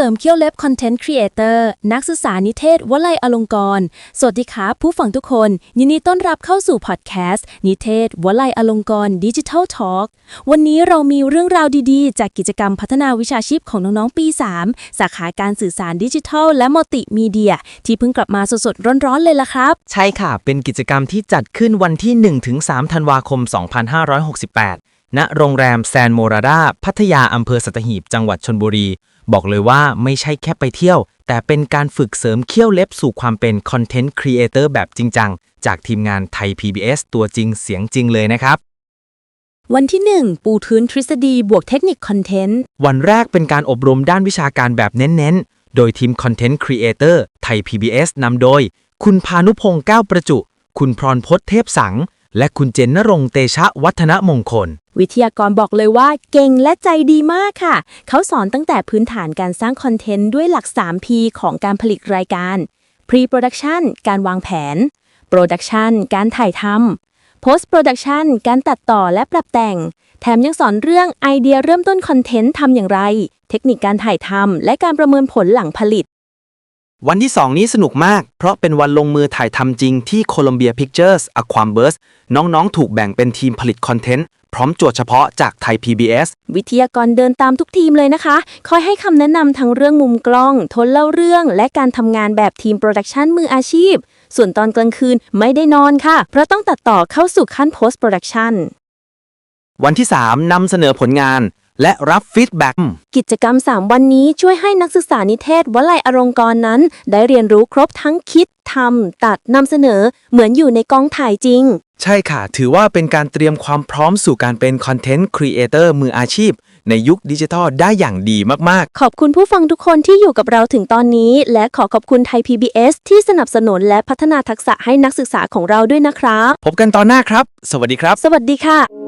เสริมเคี้ยวเล็บคอนเทนต์ครีเอเตอร์นักศึกษานิเทศวลัยอลงกรณ์สวัสดีครับผู้ฟังทุกคน ยินดีต้อนรับเข้าสู่พอดแคสต์ นิเทศวลัยอลงกรณ์ดิจิทัลทอล์กวันนี้เรามีเรื่องราวดีๆ จากกิจกรรมพัฒนาวิชาชีพของน้องๆปี 3 สาขาการสื่อสารดิจิทัล และมัลติมีเดีย ที่เพิ่งกลับมาสดๆร้อนๆเลยล่ะครับ ใช่ค่ะ เป็นกิจกรรมที่จัดขึ้นวันที่ 1-3 ธันวาคม 2568ณโรงแรมแซนโมราดาพัทยาอำเภอสัตหีบจังหวัดชนบุรี บอกเลยว่าไม่ใช่แค่ไปเที่ยว แต่เป็นการฝึกเสริมเขี้ยวเล็บสู่ความเป็นคอนเทนต์ครีเอเตอร์แบบจริงจัง จากทีมงานไทย PBS ตัวจริงเสียงจริงเลยนะครับ วันที่ 1 ปูพื้นทฤษฎีบวกเทคนิคคอนเทนต์ วันแรกเป็นการอบรมด้านวิชาการแบบเน้น ๆ โดยทีมคอนเทนต์ครีเอเตอร์ไทย PBS นำโดย คุณพานุพงศ์ก้าวประจุ คุณพรพศเทพสัง และคุณเจนนรงเตชะวัฒนมงคล วิทยากรบอกเลยว่าเก่งและใจดีมากค่ะ เขาสอนตั้งแต่พื้นฐานการสร้างคอนเทนต์ด้วยหลัก 3P ของการผลิตรายการ Pre-Production การวางแผน Production การถ่ายทำ Post-Production การตัดต่อและปรับแต่ง แถมยังสอนเรื่องไอเดียเริ่มต้นคอนเทนต์ทำอย่างไร เทคนิคการถ่ายทำและการประเมินผลหลังผลิต วันที่ 2 นี้สนุกมาก เพราะเป็นวันลงมือถ่ายทำจริงที่ Columbia Pictures Aquamburst น้องๆ ถูกแบ่งเป็นทีมผลิตคอนเทนต์ พร้อมโจทย์เฉพาะจากไทย PBS วิทยากรเดินตามทุกทีมเลยนะคะ คอยให้คำแนะนำทั้งเรื่องมุมกล้อง ทนเล่าเรื่อง และการทำงานแบบทีมโปรดักชันมืออาชีพ ส่วนตอนกลางคืนไม่ได้นอนค่ะ เพราะต้องตัดต่อเข้าสู่ขั้น post production วันที่ 3นำเสนอผลงาน และรับฟีดแบ็กกิจกรรม 3 วันนี้ช่วยให้นักศึกษานิเทศวลัยอรงกรณ์นั้น ได้เรียนรู้ครบทั้งคิดทำตัดนำเสนอ เหมือนอยู่ในกองถ่ายจริง ใช่ค่ะ ถือว่าเป็นการเตรียมความพร้อมสู่การเป็นคอนเทนต์ครีเอเตอร์มืออาชีพ ในยุคดิจิทัลได้อย่างดีมากขอบคุณผู้ฟังทุกคนที่อยู่กับเราถึงตอนนี้ และขอขอบคุณไทย PBS ที่สนับสนุนและพัฒนาทักษะให้นักศึกษาของเราด้วยนะครับๆพบกันตอนหน้าครับ สวัสดีครับ สวัสดีค่ะ